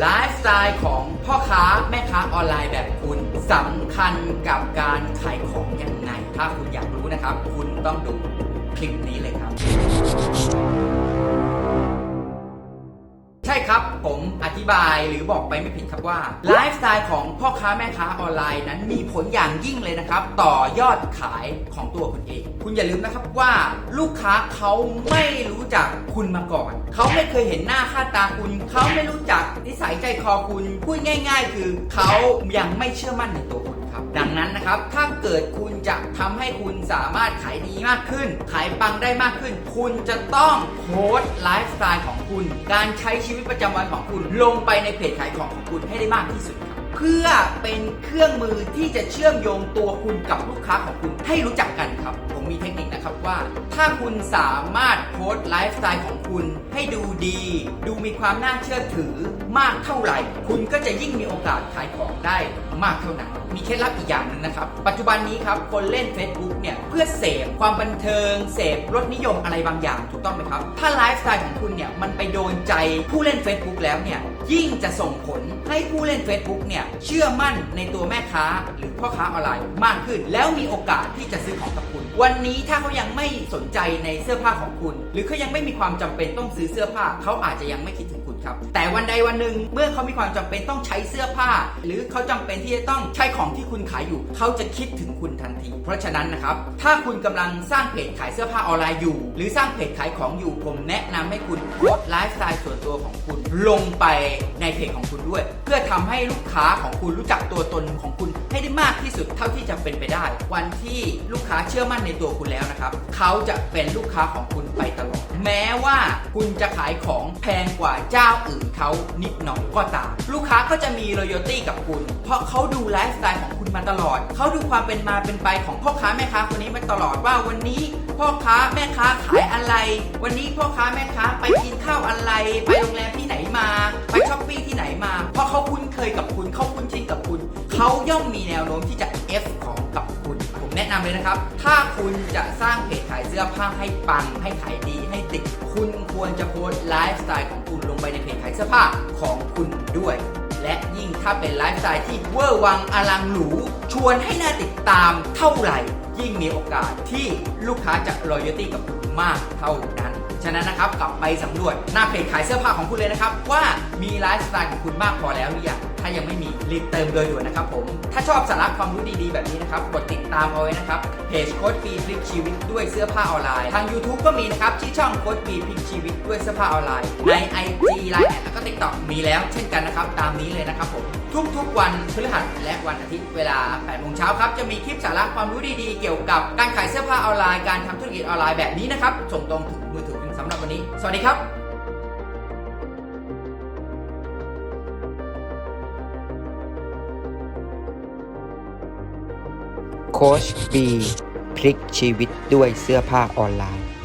ไลฟ์สไตล์ของพ่อค้าแม่ค้าออนไลน์แบบคุณสำคัญกับการขายของยังไง ถ้าคุณอยากรู้นะครับ คุณต้องดูคลิปนี้เลยครับ ครับ ผมอธิบายหรือบอกไปไม่ผิดครับว่าไลฟ์สไตล์ของพ่อค้าแม่ค้าออนไลน์นั้นมีผลอย่างยิ่งเลยนะครับ ต่อยอดขายของตัวคุณเอง คุณอย่าลืมนะครับว่าลูกค้าเขาไม่รู้จักคุณมาก่อน เขาไม่เคยเห็นหน้าค่าตาคุณ เขาไม่รู้จักนิสัยใจคอคุณพูดง่าย ๆ คือเขายังไม่เชื่อมั่นในตัวคุณครับ ดังนั้นนะครับ ถ้าเกิดคุณจะทำให้คุณสามารถขายดีมากขึ้น ขายปังได้มากขึ้น คุณจะต้องโพสต์ไลฟ์สไตล์ของคุณ การใช้ชีวิตประจำวันของคุณ ลงไปในเพจขายของของคุณให้ได้มากที่สุดครับเพื่อเป็นเครื่องมือที่จะเชื่อมโยงตัวคุณกับลูกค้าของคุณให้รู้จักกันครับ มีเทคนิคนะครับว่า ถ้าคุณสามารถโพสต์ไลฟ์สไตล์ของคุณให้ดูดี ดูมีความน่าเชื่อถือมากเท่าไหร่ คุณก็จะยิ่งมีโอกาสขายของได้มากเท่านั้น มีเคล็ดลับอีกอย่างหนึ่งนะครับ ปัจจุบันนี้ครับ คนเล่น Facebook เนี่ย เพื่อเสพความบันเทิง เสพรสนิยมอะไรบางอย่างถูกต้องไหมครับ ถ้าไลฟ์สไตล์ของคุณเนี่ย มันไปโดนใจผู้เล่น Facebook แล้วเนี่ย ยิ่งจะส่งผลให้ผู้เล่น Facebook เนี่ย เชื่อมั่นในตัวแม่ค้าหรือพ่อค้าออนไลน์มากขึ้น แล้วมีโอกาสที่จะซื้อของกับคุณ วันนี้ถ้าเขายังไม่สนใจในเสื้อผ้าของคุณ หรือเขายังไม่มีความจำเป็นต้องซื้อเสื้อผ้าเขาอาจจะยังไม่คิดถึงคุณครับ แต่วันใดวันหนึ่งเมื่อเขามีความจำเป็นต้องใช้เสื้อผ้า หรือเขาจำเป็นที่จะต้องใช้ของที่คุณขายอยู่ เขาจะคิดถึงคุณทันที เพราะฉะนั้นนะครับ ถ้าคุณกำลังสร้างเพจขายเสื้อผ้าออนไลน์อยู่ หรือสร้างเพจขายของอยู่ผมแนะนำให้คุณโพสต์ไลฟ์สไตัวของคุณลงไปในเพจของคุณด้วย เพื่อทำให้ลูกค้าของคุณรู้จักตัวตนของคุณให้ได้มากที่สุดเท่าที่จะเป็นไปได้ วันที่ลูกค้าเชื่อมั่นในตัวคุณแล้วนะครับเขาจะเป็นลูกค้าของคุณไปตลอด แม้ว่าคุณจะขายของแพงกว่าเจ้าอื่นเขานิดหน่อยก็ตาม ลูกค้าก็จะมีรอยตี้กับคุณ เพราะเขาดูไลฟ์สไตล์ของคุณมาตลอด เขาดูความเป็นมาเป็นไปของพ่อค้าแม่ค้าคนนี้มาตลอดว่าวันนี้พ่อค้าแม่ค้าขายอะไร วันนี้พ่อค้าแม่ค้าไปกินข้าวอะไร ไปโรงแรมที่ไหนมา ไป แนะนำเลยนะครับ ถ้าคุณจะสร้างเพจขายเสื้อผ้าให้ปัง ให้ขายดี ให้ติด คุณควรจะโพสต์ไลฟ์สไตล์ของคุณลงไปในเพจขายเสื้อผ้าของคุณด้วย และยิ่งถ้าเป็นไลฟ์สไตล์ที่เวอร์วังอลังหรู ชวนให้น่าติดตามเท่าไหร่ ยิ่งมีโอกาสที่ลูกค้าจะรอยัลตี้กับคุณ มากเท่านั้น ฉะนั้นนะครับกลับไปสำรวจหน้าเพจขายเสื้อผ้าของคุณเลยนะครับ ว่ามีไลฟ์สไตล์ของคุณมากพอแล้วหรือยังถ้ายังไม่มีรีบเติมโดยด่วนนะครับผม ถ้าชอบสาระความรู้ดีๆ แบบนี้นะครับ กดติดตามเอาไว้นะครับ เพจโค้ดปีพลิกชีวิตด้วยเสื้อผ้าออนไลน์ ทาง YouTube ก็มีนะครับที่ช่องโค้ดปีพลิกชีวิตด้วยเสื้อผ้าออนไลน์ ใน IG Line แอดแล้วก็ TikTok มีแล้วเช่นกันนะครับ ตามนี้เลยนะครับผม ทุกๆวันพฤหัสและวันอาทิตย์เวลา8โมงเช้าครับ จะมีคลิปสาระความรู้ดีๆ เกี่ยวกับการขายเสื้อผ้าออนไลน์ การทำธุรกิจออนไลน์แบบนี้นะครับส่งตรงถึงมือถือสำหรับวันนี้ สวัสดีครับโค้ชบีพลิกชีวิตด้วยเสื้อผ้าออนไลน์